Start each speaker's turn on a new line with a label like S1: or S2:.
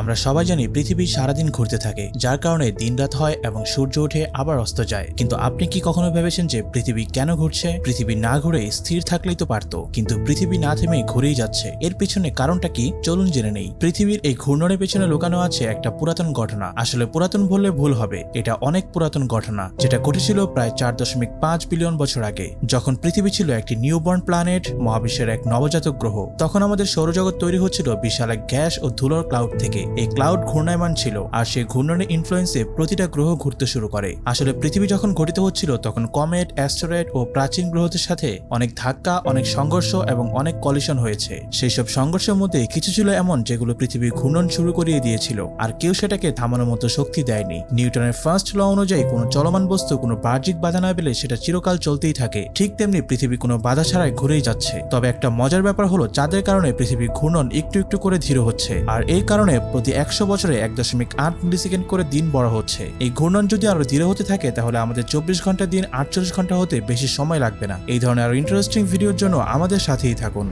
S1: আমরা সবাই জানি পৃথিবী সারাদিন ঘুরতে থাকে, যার কারণে দিনরাত হয় এবং সূর্য উঠে আবার অস্ত যায়। কিন্তু আপনি কি কখনো ভেবেছেন যে পৃথিবী কেন ঘুরছে? পৃথিবী না ঘুরে স্থির থাকলেই তো পারতো, কিন্তু পৃথিবী না থেমে ঘুরেই যাচ্ছে। এর পেছনে কারণটা কি? চলুন জেনে নেই। পৃথিবীর এই ঘূর্ণনের পেছনে লুকানো আছে একটা পুরাতন ঘটনা। আসলে পুরাতন বললে ভুল হবে, এটা অনেক পুরাতন ঘটনা, যেটা ঘটেছিল প্রায় চার দশমিক পাঁচ বিলিয়ন বছর আগে। যখন পৃথিবী ছিল একটি নিউবর্ন প্ল্যানেট, মহাবিশ্বের এক নবজাতক গ্রহ, তখন আমাদের সৌরজগৎ তৈরি হচ্ছিল বিশাল এক গ্যাস ও ধুলোর ক্লাউড থেকে। এই ক্লাউড ঘূর্ণায়মান ছিল আর সেই ঘূর্ণনের ইনফ্লুয়েন্সে প্রতিটা গ্রহ ঘুরতে শুরু করে। আসলে পৃথিবী যখন গঠিত হচ্ছিল, তখন কমেট অ্যাস্টেরয়েড ও প্রাচীন গ্রহদের সাথে অনেক ধাক্কা, অনেক সংঘর্ষ এবং অনেক কলিশন হয়েছে। সেই সব সংঘর্ষের মধ্যে কিছু ছিল এমন যেগুলো পৃথিবী ঘূর্ণন শুরু করিয়ে দিয়েছিল আর কেউ সেটাকে থামানোর মতো শক্তি দেয়নি। নিউটনের ফার্স্ট ল অনুযায়ী, কোনো চলমান বস্তু, কোনো বাহ্যিক বাধা না পেলে সেটা চিরকাল চলতেই থাকে। ঠিক তেমনি পৃথিবী কোনো বাধা ছাড়াই ঘুরেই যাচ্ছে। তবে একটা মজার ব্যাপার হলো চাঁদের কারণে পৃথিবীর ঘূর্ণন একটু একটু করে ধীর হচ্ছে। আর এই কারণে প্রতি একশো বছরে এক দশমিক আট মিলিসেকেন্ড করে দিন বড় হচ্ছে। এই ঘূর্ণন যদি আরও ধীরে হতে থাকে, তাহলে আমাদের চব্বিশ ঘণ্টা দিন আটচল্লিশ ঘণ্টা হতে বেশি সময় লাগবে না। এই ধরনের আরও ইন্টারেস্টিং ভিডিওর জন্য আমাদের সাথেই থাকুন।